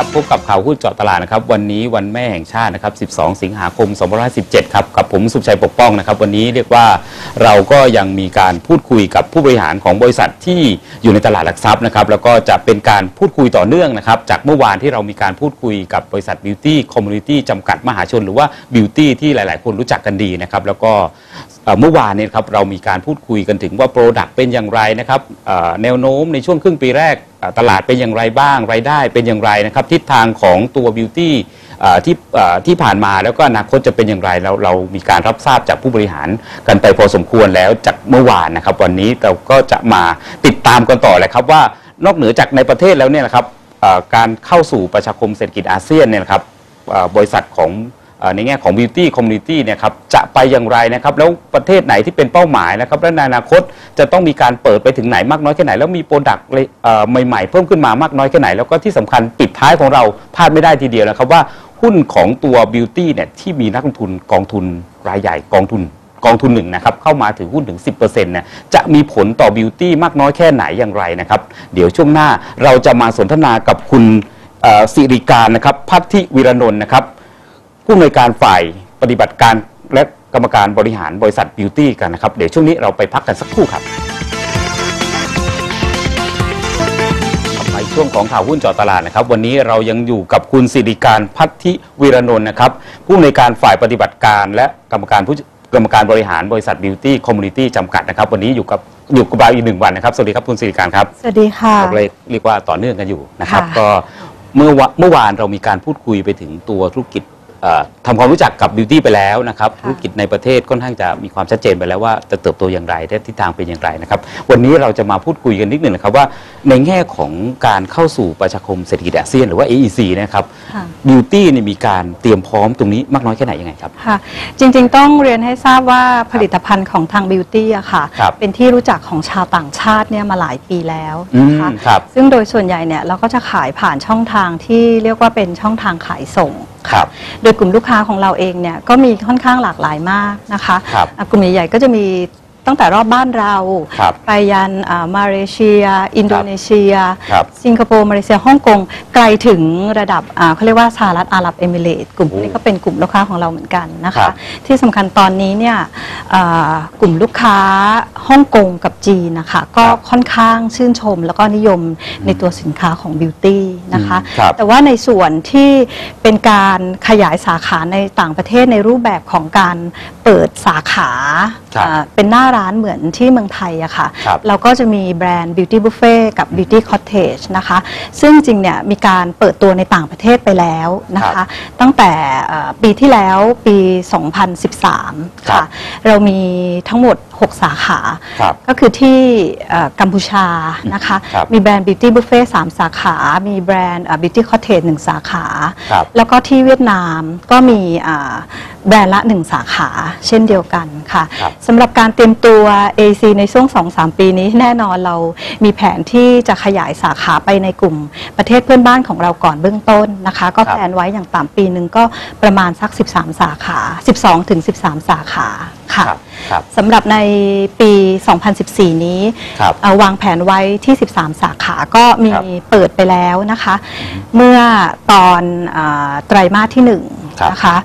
ครับพบกับข่าวหุ้นเจาะตลาดนะครับวันนี้วันแม่แห่งชาตินะครับ 12 สิงหาคม 2517 ครับกับผมสุขชัยปกป้องนะครับ วันนี้เรียกว่าเราก็ยังมีการพูดคุยกับผู้บริหารของบริษัทที่อยู่ในตลาดหลักทรัพย์นะครับแล้วก็จะเป็นการพูดคุยต่อเนื่องนะครับ จากเมื่อวานที่เรามีการพูดคุยกับบริษัท Beauty Community จำกัดมหาชน หรือว่า Beauty ที่หลาย ๆ คนรู้จักกันดีนะครับแล้วก็ เมื่อวานเนี่ยครับเรามีการพูดคุยกันถึงว่าโปรดักต์เป็นอย่างไรนะครับแนวโน้มในช่วงครึ่งปีแรกตลาดเป็นอย่างไรบ้าง รายได้เป็นอย่างไรนะครับทิศทางของตัวบิวตี้ที่ที่ผ่านมาแล้วก็อนาคตจะเป็นอย่างไรเราเรามีการรับทราบจากผู้บริหารกันไปพอสมควรแล้วจากเมื่อวานนะครับ วันนี้เราก็จะมาติดตามกันต่อเลยครับว่านอกเหนือจากในประเทศแล้วเนี่ยนะครับการเข้าสู่ประชาคมเศรษฐกิจอาเซียนเนี่ยนะครับบริษัทของ ในแง่ของ Beauty Community เนี่ยครับจะไปอย่างไรนะครับ แล้วประเทศไหนที่เป็นเป้าหมายนะครับ และในอนาคตจะต้องมีการเปิดไปถึงไหนมากน้อยแค่ไหน แล้วมีโปรดักต์ใหม่ๆ เพิ่มขึ้นมามากน้อยแค่ไหน แล้วก็ที่สำคัญปิดท้ายของเราพลาดไม่ได้ทีเดียวนะครับว่าหุ้นของตัว Beauty เนี่ยที่มีนักลงทุนกองทุนรายใหญ่กองทุนกองทุนหนึ่งนะครับเข้ามาถือหุ้นถึง 10%เนี่ยจะมีผลต่อบิวตี้มากน้อยแค่ไหนอย่างไรนะครับ เดี๋ยวช่วงหน้าเราจะมาสนทนากับคุณสิริการนะครับพัทธิวิรนนท์นะครับ ผู้อำนวยการฝ่ายปฏิบัติการและกรรมการบริหารบริษัทบิวตี้กันนะครับ เดี๋ยวช่วงนี้เราไปพักกันสักครู่ครับในช่วงของข่าวหุ้นเจอตลาดนะครับ วันนี้เรายังอยู่กับคุณสิริการพัทธิวิรนนท์นะครับ ผู้อำนวยการฝ่ายปฏิบัติการและกรรมการผู้กรรมการบริหารบริษัทบิวตี้คอมมูนิตี้จำกัดนะครับ วันนี้อยู่กับอยู่กับเราอีกหนึ่งวันนะครับ สวัสดีครับคุณสิริการครับ สวัสดีค่ะเราเลยเรียกว่าต่อเนื่องกันอยู่นะครับ ค่ะ ก็เมื่อวะเมื่อวานเรามีการพูดคุยไปถึงตัวธุรกิจเอ่อ ทำความรู้จักกับบิวตี้ไปแล้วนะครับธุรกิจในประเทศค่อนข้างจะมีความชัดเจนไปแล้วว่าจะเติบโตอย่างไรและทิศทางเป็นอย่างไรนะครับ วันนี้เราจะมาพูดคุยกันนิดหนึ่งนะครับว่าในแง่ของการเข้าสู่ประชาคมเศรษฐกิจอาเซียนหรือว่า AEC นะครับค่ะบิวตี้เนี่ยมีการเตรียมพร้อมตรงนี้มากน้อยแค่ไหนยังไงครับค่ะจริงๆต้องเรียนให้ทราบว่าผลิตภัณฑ์ของทางบิวตี้อะค่ะครับเป็นที่รู้จักของชาวต่างชาติเนี่ยมาหลายปีแล้วนะคะอืมครับซึ่งโดยส่วนใหญ่เนี่ยเราก็จะขายผ่านช่องทางที่เรียกว่าเป็นช่องทางขายส่ง ครับ โดยกลุ่มลูกค้าของเราเองเนี่ยก็มีค่อนข้างหลากหลายมากนะคะครับอะกลุ่มใหญ่ๆก็จะมีตั้งแต่รอบบ้านเรา ครับไปยันอ่ามาเลเซีย อินโดนีเซีย ครับสิงคโปร์มาเลเซียฮ่องกงไกลถึงระดับอ่าเขาเรียกว่าสหรัฐอาหรับเอมิเรตส์กลุ่มพวกนี้ก็เป็นกลุ่มลูกค้าของเราเหมือนกันนะครัคะ บ ที่สำคัญตอนนี้เนี่ยอ่ากลุ่มลูกค้าฮ่องกงกับจีนนะคะก็ครับค่อนข้างชื่นชมแล้วก็นิยมในตัวสินค้าของบิวตี้ นะคะอืมครับ แต่ว่าในส่วนที่เป็นการขยายสาขาในต่างประเทศในรูปแบบของการเปิดสาขาครับอ่าเป็นหน้าร้านเหมือนที่เมืองไทยอะค่ะ ครับเราก็จะมีแบรนด์ Beauty Buffet กับ Beauty Cottage นะคะ ซึ่งจริงเนี่ยมีการเปิดตัวในต่างประเทศไปแล้วนะครัคะ บตั้งแต่เอ่อปีที่แล้วปี 2013 ครัค่ะ บ เรามีทั้งหมด 6 สาขา ครับ ก็คือที่เอ่อกัมพูชานะคะ ครับมีแบรนด์ Beauty Buffet 3สาขา มีแบรนด์เอ่อ Beauty Cottage 1สาขา ครับแล้วก็ที่เวียดนามก็มีอ่า แบรนด์ละ 1 สาขาเช่นเดียวกันค่ะครับสำหรับการเตรียมตัว AC ในช่วง 2-3 ปีนี้แน่นอนเรามีแผนที่จะขยายสาขาไปในกลุ่ม ประเทศเพื่อนบ้านของเราก่อนเบื้องต้นนะคะ ก็ครับ แผนไว้อย่างต่ำปีหนึ่งก็ประมาณสัก 13 สาขา 12ถึง13 สาขาค่ะ ครับครับ สำหรับในปี 2014 นี้ครับเอ่อวางแผนไว้ที่ 13 สาขาก็มีครับเปิดไปแล้วนะคะ เมื่อตอนอาไตรมาสที่ครับ1นะคะ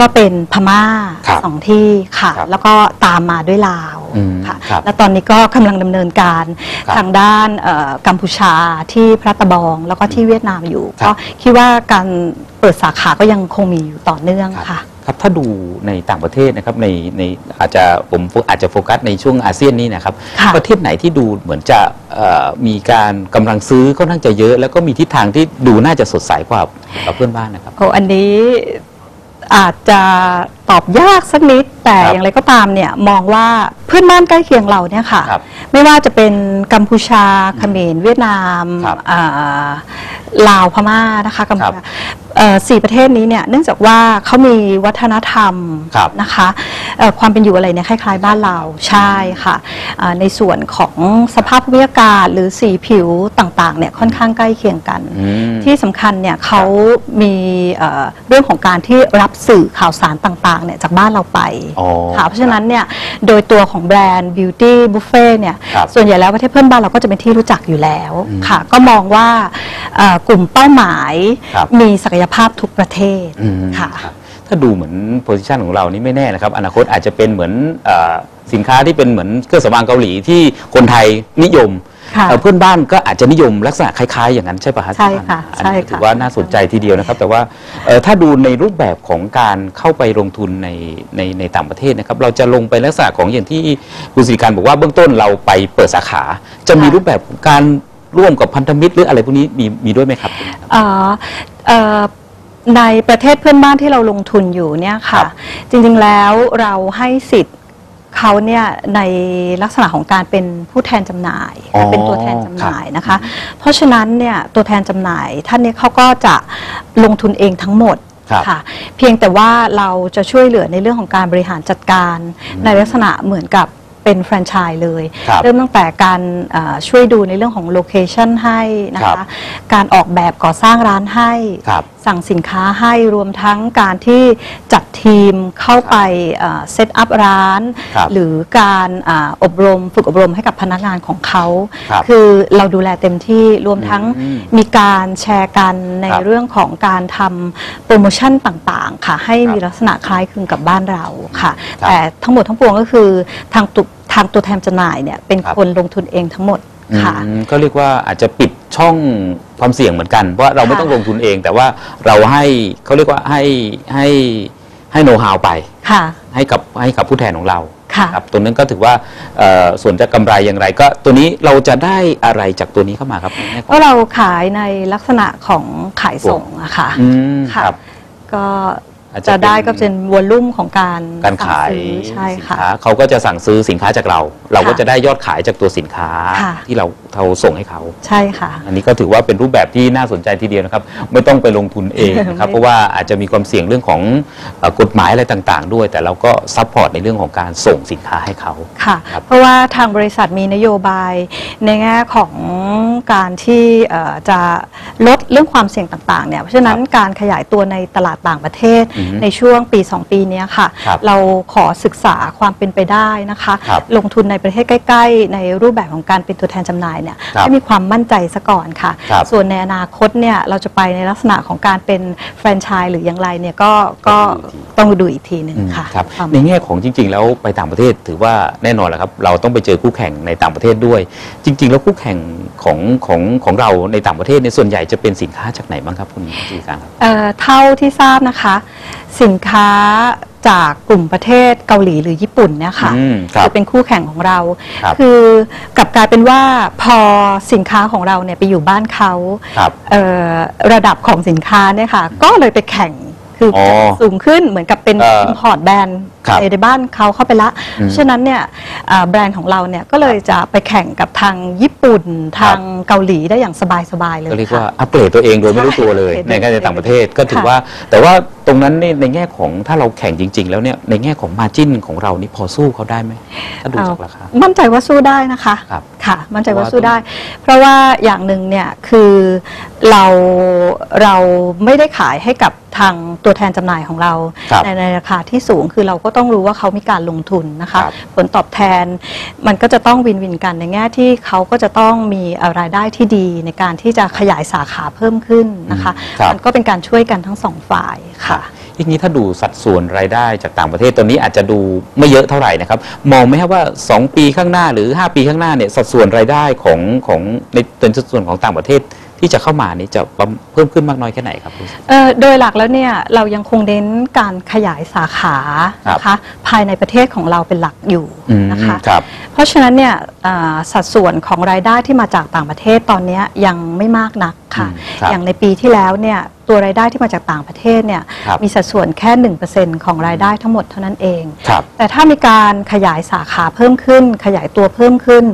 ก็เป็นพม่าครับสองที่ค่ะ ครับแล้วก็ตามมาด้วยลาวอืมค่ะ ครับและตอนนี้ก็กำลังดำเนินการครับทางด้านเอ่อกัมพูชาที่พระตะบองแล้วก็ที่เวียดนามอยู่ครับ ก็คิดว่าการเปิดสาขาก็ยังคงมีอยู่ต่อเนื่องค่ะ ครับถ้าดูในต่างประเทศนะครับในในอาจจะผมอาจจะโฟกัสในช่วงอาเซียนนี้นะครับ ค่ะประเทศไหนที่ดูเหมือนจะเอ่อมีการกำลังซื้อค่อนข้างจะเยอะ แล้วก็มีทิศทางที่ดูน่าจะสดใสกว่ากับเพื่อนบ้านนะครับ โอ้อันนี้ อาจจะตอบยากสักนิด แต่ครับอย่างไรก็ตามเนี่ยมองว่าเพื่อนบ้านใกล้เคียงเราเนี่ยค่ะ ครับไม่ว่าจะเป็นกัมพูชาเขมรเวียดนามครับอ่า ลาวพม่านะคะกัมพูชาเอ่อสี่ประเทศนี้เนี่ยเนื่องจากว่าเขามีวัฒนธรรมครับนะคะเอ่อความเป็นอยู่อะไรเนี่ยคล้ายๆ บ้านเราใช่ค่ะอ่าในส่วนของสภาพภูมิอากาศหรือสีผิวต่างๆเนี่ยค่อนข้างใกล้เคียงกัน อืม ที่สำคัญเนี่ยเขามีเอ่อเรื่องของการที่รับสื่อข่าวสารต่างๆเนี่ยจากบ้านเราไปอ๋อค่ะเพราะฉะนั้นเนี่ยโดยตัวของแบรนด์ Beauty Buffet เนี่ยครับส่วนใหญ่แล้วประเทศเพื่อนบ้านเราก็จะเป็นที่รู้จักอยู่แล้วอืมค่ะ ก็มองว่าเอ่อกลุ่มเป้าหมาย ครับมีศักยภาพทุกประเทศอืม ค่ะรับถ้าดูเหมือนโพซิชันของเรานี่ไม่แน่นะครับ อนาคตอาจจะเป็นเหมือนเออสินค้าที่เป็นเหมือนเครื่องสำอางเกาหลีที่คนไทยนิยมค่ะ เอ่อเพื่อนบ้านก็อาจจะนิยมลักษณะคล้ายๆ อย่างนั้นใช่ปะฮะใช่ค่ะอันใช่นี้ค่ะ ถือว่าน่าสนใจทีเดียวนะครับ แต่ว่าเอ่อถ้าดูในรูปแบบของการเข้าไปลงทุนในในในต่างประเทศนะครับ เราจะลงไปลักษณะของอย่างที่คุณสิริการบอกว่าเบื้องต้นเราไปเปิดสาขา จะมีรูปแบบของการ ร่วมกับพันธมิตรหรืออะไรพวกนี้มีมีด้วยไหมครับเอ่อเอ่อในประเทศเพื่อนบ้านที่เราลงทุนอยู่เนี่ยครัค่ะ บ จริงๆแล้วเราให้สิทธิ์เขาเนี่ยในลักษณะของการเป็นผู้แทนจำหน่ายอ๋อเป็นตัวแทนจำหน่ายครับนะคะ เพราะฉะนั้นเนี่ยตัวแทนจำหน่ายท่านเนี้เขาก็จะลงทุนเองทั้งหมดครับค่ะ เพียงแต่ว่าเราจะช่วยเหลือในเรื่องของการบริหารจัดการ ในลักษณะเหมือนกับ เป็นแฟรนไชส์เลย ครับเริ่มตั้งแต่การเอ่อช่วยดูในเรื่องของโลเคชันให้นะครัคะ บการออกแบบก่อสร้างร้านให้ ครับสั่งสินค้าให้รวมทั้งการที่จัดทีมเข้าไปเซตอัพร้าน ครับหรือการอาอบรมฝึกอบรมให้กับพนักงานของเขาครับอเราดูแลเต็มที่รวมทั้งอืมมีการแชร์กันในครับ เรื่องของการทำโปรโมชั่นต่างๆค่ะให้ครับมีลักษณะคล้ายคลึงกับบ้านเราค่ะ ครับแต่ทั้งหมดทั้งปวงก็คือทางตุทางตัวแทนจำหน่ายเนี่ยเป็นครับ คนลงทุนเองทั้งหมดค่ะ อืมก็เรียกว่าอาจจะปิดช่องความเสี่ยงเหมือนกันเพราะเราไม่ค่ะ ต้องลงทุนเอง แต่ว่าเราให้เขาเรียกว่าให้ให้ให้โน้ตฮาวไป ค่ะ ให้กับให้กับผู้แทนของเราค่ะ ครับตัวนั้นก็ถือว่าเอ่อส่วนจะกำไรอย่างไร ก็ตัวนี้เราจะได้อะไรจากตัวนี้เข้ามาครับในแง่ของก็เราขายในลักษณะของขายส่งอะค่ะ อืมค่ะ ครับ ก็ อาจจะจะได้เป็นก็เป็นวอลลุ่มของการการขายสั่งซื้อใช่สินค่ะ ค้าเขาก็จะสั่งซื้อสินค้าจากเรา เราก็ค่ะจะได้ยอดขายจากตัวสินค้าค่ะ ที่เราเราส่งให้เขา ใช่ค่ะ อันนี้ก็ถือว่าเป็นรูปแบบที่น่าสนใจทีเดียวนะครับ ไม่ต้องไปลงทุนเองนะครับ ไม่ เพราะว่าอาจจะมีความเสี่ยงเรื่องของเอ่อกฎหมายอะไรต่างๆ ด้วย แต่เราก็ซัพพอร์ตในเรื่องของการส่งสินค้าให้เขา ค่ะ ครับเพราะว่าทางบริษัทมีนโยบายในแง่ของการที่เอ่อจะลดเรื่องความเสี่ยงต่างๆเนี่ยเพราะฉะนั้นการขยายตัวในตลาดต่างประเทศ อือฮึในช่วงปี 2 ปีเนี้ยค่ะ ครับเราขอศึกษาความเป็นไปได้นะคะ ครับลงทุนในประเทศใกล้ ๆ ในรูปแบบของการเป็นตัวแทนจำหน่ายเนี่ยครับให้มีความมั่นใจซะก่อนค่ะ ครับส่วนในอนาคตเนี่ยเราจะไปในลักษณะของการเป็นแฟรนไชส์หรืออย่างไรเนี่ยก็ก็ต้องดูอีกทีหนึ่งอืมค่ะครับประมาณ ในแง่ของจริง ๆ แล้วไปต่างประเทศถือว่าแน่นอนแหละครับ เราต้องไปเจอคู่แข่งในต่างประเทศด้วย จริง ๆ แล้วคู่แข่งของของของเราในต่างประเทศในยส่วนใหญ่จะเป็นสินค้าจากไหนบ้างครับคุณจีการครับ เอ่อเท่าที่ทราบนะคะสินค้าจากกลุ่มประเทศเกาหลีหรือญี่ปุ่นเนี่ยค่ะอืมครับจะเป็นคู่แข่งของเราครับอกลับกลายเป็นว่าพอสินค้าของเราเนี่ยไปอยู่บ้านเขาครับ เอ่อระดับของสินค้าเนี่ยค่ะ ก็เลยไปแข่ง คือออสูงขึ้นเหมือนกับเป็นเอ่ออิมพอร์ตแบรนด์ครับในบ้านเขาเข้าไปละ อืมฉะนั้นเนี่ยอ่าแบรนด์ของเราเนี่ยก็เลยจะไปแข่งกับทางญี่ปุ่นครัทาบงเกาหลีได้อย่างสบายๆเลยก็เรียกค่ะว่าอัปเกรดตัวเองโดยไม่รู้ตัวเลยใช่ในการในต่างประเทศก็ถือค่ะ ว่า แต่ว่าตรงนั้นนี่ในแง่ของถ้าเราแข่งจริง ๆ แล้วเนี่ยในแง่ของมาจิ้นของเรานี่พอสู้เขาได้ไหมถ้าดูจากราคา มั่นใจว่าสู้ได้นะคะครับค่ะ มั่นใจว่าเพราะว่าสู้ได้ เพราะว่าอย่างหนึ่งเนี่ยคือเราเราไม่ได้ขายให้กับ ทางตัวแทนจำหน่ายของเรา ครับในในราคาที่สูงคือเราก็ต้องรู้ว่าเขามีการลงทุนนะคะ ครับ ผลตอบแทนมันก็จะต้องวินวินกันในแง่ที่เขาก็จะต้องมีเอ่อรายได้ที่ดีในการที่จะขยายสาขาเพิ่มขึ้นนะคะอืมครับ มันก็เป็นการช่วยกันทั้งสองฝ่ายค่ะ ทีนี้ถ้าดูสัดส่วนรายได้จากต่างประเทศตัวนี้อาจจะดูไม่เยอะเท่าไหร่นะครับ มองไหมครับว่า 2 ปีข้างหน้าหรือ 5 ปีข้างหน้าเนี่ยสัดส่วนรายได้ของของในเป็นสัดส่วนของต่างประเทศ ที่จะเข้ามานี่จะเพิ่มขึ้นมากน้อยแค่ไหนครับคุณเอ่อโดยหลักแล้วเนี่ยเรายังคงเน้นการขยายสาขานะคะภายในประเทศของเราเป็นหลักอยู่นะคะครับเพราะฉะนั้นเนี่ยอ่าสัดส่วนของรายได้ที่มาจากต่างประเทศตอนเนี้ยยังไม่มากนักค่ะอืมครับอย่างในปีที่แล้วเนี่ยตัวรายได้ที่มาจากต่างประเทศเนี่ยครับมีสัดส่วนแค่ 1%ของรายได้ทั้งหมดเท่านั้นเองครับแต่ถ้ามีการขยายสาขาเพิ่มขึ้น ขยายตัวเพิ่มขึ้น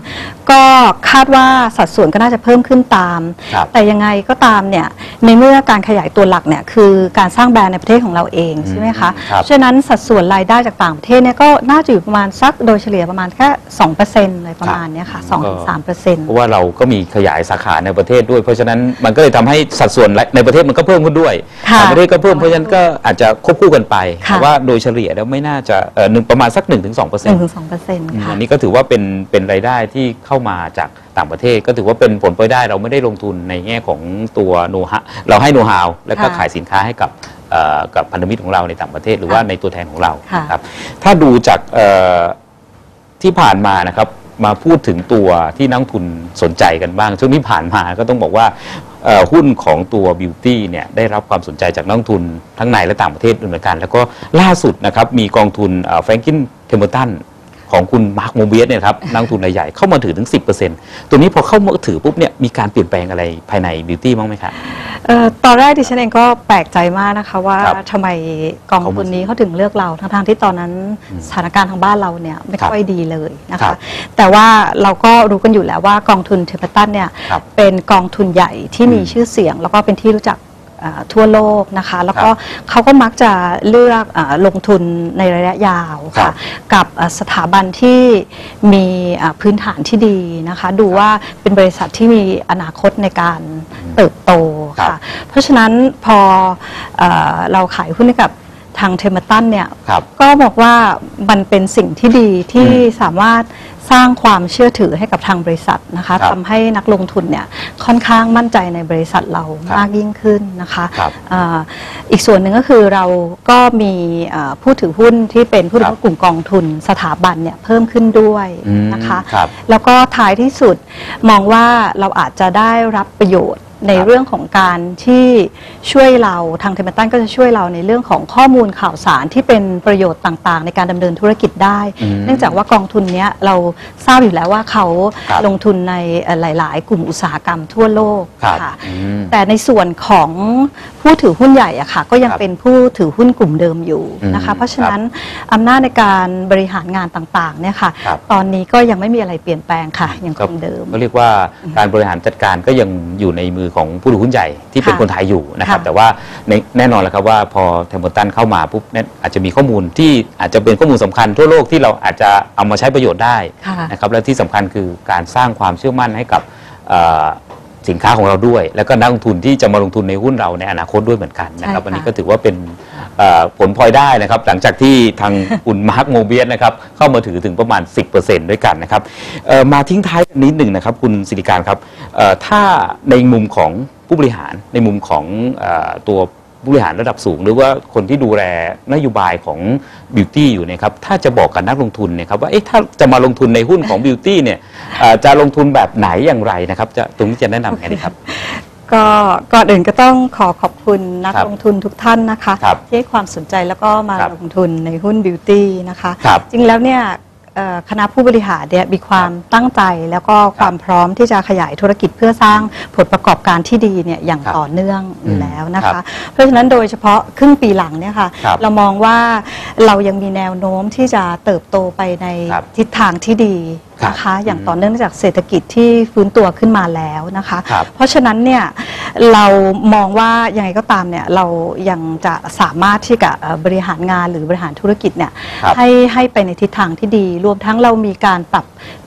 ก็คาดว่าสัดส่วนก็น่าจะเพิ่มขึ้นตาม ครับแต่ยังไงก็ตามเนี่ยในเมื่อการขยายตัวหลักเนี่ยคือการสร้างแบรนด์ในประเทศของเราเองใช่ไหมคะครับ ฉะนั้นสัดส่วนรายได้จากต่างประเทศเนี่ยก็น่าจะอยู่ประมาณสักโดยเฉลี่ยประมาณแค่2%อะไรประมาณเนี้ยค่ะก็2-3%เพราะว่าเราก็มีขยายสาขาในประเทศด้วย เพราะฉะนั้นมันก็เลยทำให้สัดส่วนในประเทศมันก็เพิ่มขึ้นด้วยค่ะต่างประเทศก็เพิ่มเพราะฉะนั้นก็อาจจะควบคู่กันไปค่ะ แต่ว่าโดยเฉลี่ยแล้วไม่น่าจะเอ่อหนึ่งประมาณสัก1-2%เปอร์เซ็นต์1-2%ค่ะ อันนี้ก็ถือว่าเป็นเป็นรายได้ที่เข้ามาจากต่างประเทศ ก็ถือว่าเป็นผลพลอยได้เราไม่ได้ลงทุนในแง่ของตัวโนฮะเราให้โนฮาวแล้วก็ค่ะขายสินค้าให้กับเอ่อกับพันธมิตรของเราในต่างประเทศหรือว่าค่ะในตัวแทนของเราค่ะครับถ้าดูจากเอ่อที่ผ่านมานะครับมาพูดถึงตัวที่นักลงทุนสนใจกันบ้าง ช่วงที่ผ่านมาก็ต้องบอกว่าเอ่อหุ้นของตัวบิวตี้เนี่ยได้รับความสนใจจากนักลงทุนทั้งในและต่างประเทศด้วยเหมือนกัน แล้วก็ล่าสุดนะครับมีกองทุนแฟรงกินเทมเ e อร์ตัน ของคุณมาร์คโมเบียสเนี่ยครับนักลงทุนรายใหญ่เข้ามาถือถึง 10%ตัวนี้พอเข้ามาถือปุ๊บเนี่ยมีการเปลี่ยนแปลงอะไรภายในบิวตี้บ้างไหมครับเอ่อตอนแรกดิฉันเองก็แปลกใจมากนะคะว่าครับทำไมกองทุนนี้เขาถึงเลือกเราทั้งๆที่ตอนนั้นสถานการณ์ทางบ้านเราเนี่ยไม่ครับค่อยดีเลยนะครัคะบแต่ว่าเราก็รู้กันอยู่แล้วว่ากองทุนเทปตันเนี่ยครับเป็นกองทุนใหญ่ที่มีอืมชื่อเสียง แล้วก็เป็นที่รู้จักอ่า ทั่วโลกนะคะ แล้วก็ครับเขาก็มักจะเลือกอาลงทุนในระยะยาวครัค่ะบกับอ่าสถาบันที่มีอ่าพื้นฐานที่ดีนะคะ ดูว่าเป็นบริษัทที่มีอนาคตในการเติบโตครับค่ะ เพราะฉะนั้นพอเออเราขายหุ้นให้กับทางเทมตันเนี่ยครับก็บอกว่ามันเป็นสิ่งที่ดีที่อืมสามารถ สร้างความเชื่อถือให้กับทางบริษัทนะคะครับทำให้นักลงทุนเนี่ยค่อนข้างมั่นใจในบริษัทเราครับมากยิ่งขึ้นนะคะครับอ่าอีกส่วนหนึ่งก็คือเราก็มีอ่าผู้ถือหุ้นที่เป็นผู้ถือหุ้นกลุ่มกองทุนสถาบันเนี่ยเพิ่มขึ้นด้วยอืมนะคะครับแล้วก็ท้ายที่สุดมองว่าเราอาจจะได้รับประโยชน์ ในครับเรื่องของการที่ช่วยเราทางเทมตันก็จะช่วยเราในเรื่องของข้อมูลข่าวสารที่เป็นประโยชน์ต่างๆ ในการดำเนินธุรกิจได้อืมเนื่องจากว่ากองทุนเนี้ยเราทราบอยู่แล้วว่าเขาครับลงทุนในเอ่อหลาย ๆ กลุ่มอุตสาหกรรมทั่วโลกครับค่ะอืมแต่ในส่วนของผู้ถือหุ้นใหญ่อะค่ะก็ยังครับเป็นผู้ถือหุ้นกลุ่มเดิมอยู่นะคะอืมเพราะฉะนั้นอำนาจในการบริหารงานต่างๆเนี่ยค่ะครับ ตอนนี้ก็ยังไม่มีอะไรเปลี่ยนแปลงค่ะยังคงเดิม ก็เรียกว่าการบริหารจัดการก็ยังอยู่ในมือของผู้ถือหุ้นใหญ่ที่เป็นค่ะคนไทยอยู่นะครับค่ะแต่ว่าในแน่นอนแล้วครับว่าพอเทมเ e อร์ตันเข้ามาปุ๊บเนี่ยอาจจะมีข้อมูลที่อาจจะเป็นข้อมูลสำคัญทั่วโลกที่เราอาจจะเอามาใช้ประโยชน์ได้ค่ะนะครับและที่สำคัญคือการสร้างความเชื่อมั่นให้กับเอ่อ สินค้าของเราด้วย แล้วก็นักลงทุนที่จะมาลงทุนในหุ้นเราในอนาคตด้วยเหมือนกันนะครับใช่ค่ะอันนี้ก็ถือว่าเป็นเอ่อผลพลอยได้นะครับ หลังจากที่ทางคุณมาร์คโมเบียสนะครับเข้ามาถือถึงประมาณ 10%ด้วยกันนะครับเอ่อมาทิ้งท้ายกันนิดหนึ่งนะครับ คุณสิริการครับเอ่อถ้าในมุมของผู้บริหารในมุมของเออตัว ผู้บริหารระดับสูง หรือว่าคนที่ดูแลนโยบายของบิวตี้อยู่เนยครับถ้าจะบอกกับนักลงทุนเนี่ยครับว่าเอ๊ะถ้าจะมาลงทุนในหุ้นของบิวตี้เนี่ยเอ่อจะลงทุนแบบไหนอย่างไรนะครับจะตรงนี้จะแนะนำไงดีครับ ก็ก่อนอื่นก็ต้องขอขอบคุณนักครับลงทุนทุกท่านนะคะ ครับที่ให้ความสนใจแล้วก็มาครับลงทุนในหุ้นบิวตี้นะคะ ครับ จริงแล้วเนี่ยเอ่อ คณะผู้บริหารเนี่ยมีความตั้งใจแล้วก็ความพร้อมที่จะขยายธุรกิจเพื่อสร้างผลประกอบการที่ดีเนี่ยอย่างครับต่อเนื่องอยู่แล้วนะครัคะบเพราะฉะนั้นโดยเฉพาะครึ่งปีหลังเนี่ยค่ะครับเรามองว่าเรายังมีแนวโน้มที่จะเติบโตไปในครับทิศทางที่ดี นะครัคะบอย่างต่อเนื่องจากเศรษฐกิจที่ฟื้นตัวขึ้นมาแล้วนะคะครับเพราะฉะนั้นเนี่ยเรามองว่ายังไงก็ตามเนี่ยเรายังจะสามารถที่จะเอ่อบริหารงานหรือบริหารธุรกิจเนี่ยครับให้ให้ไปในทิศทางที่ดี รวมทั้งเรามีการปรับ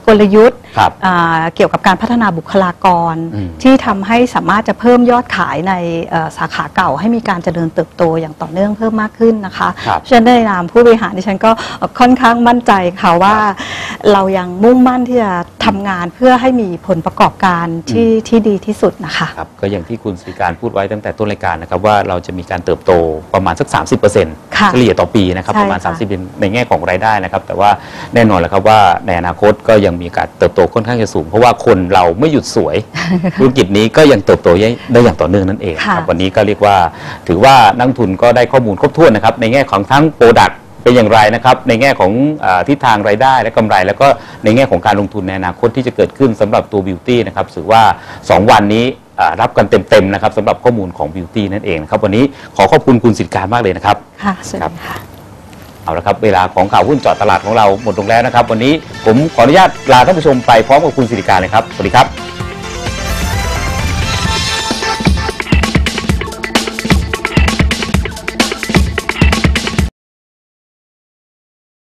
กลยุทธ์ครับอ่าเกี่ยวกับการพัฒนาบุคลากร อืม ที่ทำให้สามารถจะเพิ่มยอดขายในเอ่อสาขาเก่า ให้มีการเจริญเติบโตอย่างต่อเนื่องเพิ่มมากขึ้นนะคะครับฉะนั้นในนามผู้บริหารดิฉันก็ค่อนข้างมั่นใจค่ะว่า เรายังมุ่งมั่นที่จะทำงานเพื่อให้มีผลประกอบการที่ที่ดีที่สุดนะคะ ครับก็อย่างที่คุณสิริการพูดไว้ตั้งแต่ต้นรายการนะครับว่าเราจะมีการเติบโตประมาณสัก 30%ค่ะเฉลี่ยต่อปีนะครับใช่ประมาณ ค่ะ 30ในแง่ของรายได้นะครับ แต่ว่าแน่นอนแหล้วครับว่าในอนาคตก็ยังมีการเติบโตค่อนข้างจะสูง เพราะว่าคนเราไม่หยุดสวย ธุรกิจนี้ก็ยังเติบโตได้อย่างต่อเนื่องนั่นเองครับค่ะวันนี้ก็เรียกว่า ถือว่านักลงทุนก็ได้ข้อมูลครบถ้วนนะครับในแง่ของทั้งโปรดักต์เป็นอย่างไรนะครับในแง่ของอาทิศทางรายได้และกำไร แล้วก็ในแง่ของการลงทุนในอนาคตที่จะเกิดขึ้นสำหรับตัวบิวตี้นะครับถือว่า 2 วันนี้อ่ารับกันเต็มๆนะครับสำหรับข้อมูลของ Beauty นั่นเองนะครับวันนี้ขอขอบคุณคุณสิทธิการมากเลยนะครับค่ะสวัสครับดีค่ะ เอาละครับเวลาของข่าวหุ้นเจาะตลาดของเราหมดลงแล้วนะครับ วันนี้ผมขออนุญาตลาท่านผู้ชมไปพร้อมกับคุณสิริการเลยครับสวัสดีครับ